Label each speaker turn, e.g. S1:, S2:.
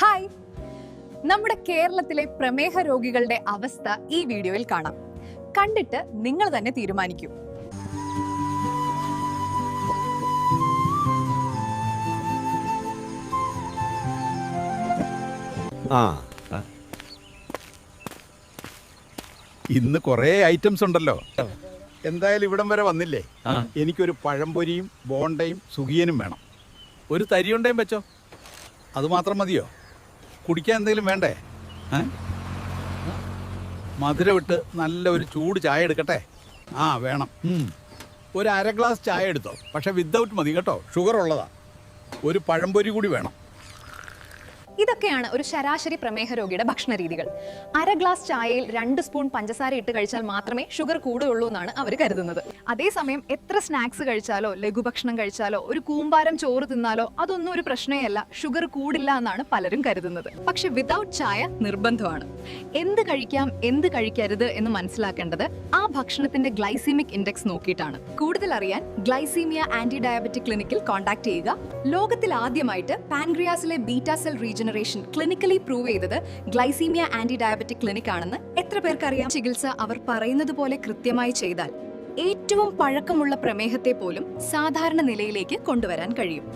S1: Hi. നമ്മുടെ കേരളത്തിലെ പ്രമേഹ രോഗികളുടെ അവസ്ഥ ഈ വീഡിയോയിൽ കാണാം. കണ്ടിട്ട് നിങ്ങൾ തന്നെ തീരുമാനിക്കൂ.
S2: ആ.
S3: ഇന്ന് കുറേ ഐറ്റംസ് ഉണ്ടല്ലോ. എന്തായാലും ഇവിടം വരെ വന്നില്ലേ? എനിക്കൊരു പഴംപൊരിയും ബോണ്ടയും സുഖിയനും വേണം.
S2: ഒരു തരിയുണ്ടേം വെച്ചോ.
S3: അത് മാത്രം മതിയോ? കുടിക്കാൻ എന്തെങ്കിലും വേണ്ടേ? മധുര ഇട്ട് നല്ല ഒരു ചൂട് ചായ എടുക്കട്ടെ? ആ വേണം. ഒരു അര ഗ്ലാസ് ചായ എടുത്തോ? പക്ഷെ വിത്തൗട്ട് മതി കേട്ടോ. ഷുഗർ ഉള്ളതാ. ഒരു പഴംപൊരി കൂടി വേണം.
S1: ഇതൊക്കെയാണ് ഒരു ശരാശരി പ്രമേഹ രോഗിയുടെ ഭക്ഷണ രീതികൾ. അര ഗ്ലാസ് ചായയിൽ രണ്ട് സ്പൂൺ പഞ്ചസാര ഇട്ട് കഴിച്ചാൽ മാത്രമേ ഷുഗർ കൂടുള്ളൂ എന്നാണ് അവർ കരുതുന്നത്. അതേസമയം എത്ര സ്നാക്സ് കഴിച്ചാലോ ലഘുഭക്ഷണം കഴിച്ചാലോ ഒരു കൂമ്പാരം ചോറ് തിന്നാലോ അതൊന്നും ഒരു പ്രശ്നമല്ല ഷുഗർ കൂടില്ല എന്നാണ് പലരും കരുതുന്നത്. പക്ഷെ വിതൗട്ട് ചായ നിർബന്ധമാണ്. എന്ത് കഴിക്കാം എന്ത് കഴിക്കരുത് എന്ന് മനസ്സിലാക്കേണ്ടത് ആ ഭക്ഷണത്തിന്റെ ഗ്ലൈസീമിക് ഇൻഡെക്സ് നോക്കിയിട്ടാണ്. കൂടുതൽ അറിയാൻ ഗ്ലൈസീമിയ ആന്റി ഡയബറ്റിക് ക്ലിനിക്കിൽ കോൺടാക്ട് ചെയ്യുക. ലോകത്തിൽ ആദ്യമായിട്ട് പാൻഗ്രിയാസിലെ beta cell regeneration clinically prove ചെയ്തത് ഗ്ലൈസീമിയ ആന്റി ഡയബറ്റിക് ക്ലിനിക് ആണെന്ന് എത്ര പേർക്കറിയാം? ചികിത്സ അവർ പറയുന്നത് പോലെ കൃത്യമായി ചെയ്താൽ ഏറ്റവും പഴക്കമുള്ള പ്രമേഹത്തെ പോലും സാധാരണ നിലയിലേക്ക് കൊണ്ടുവരാൻ കഴിയും.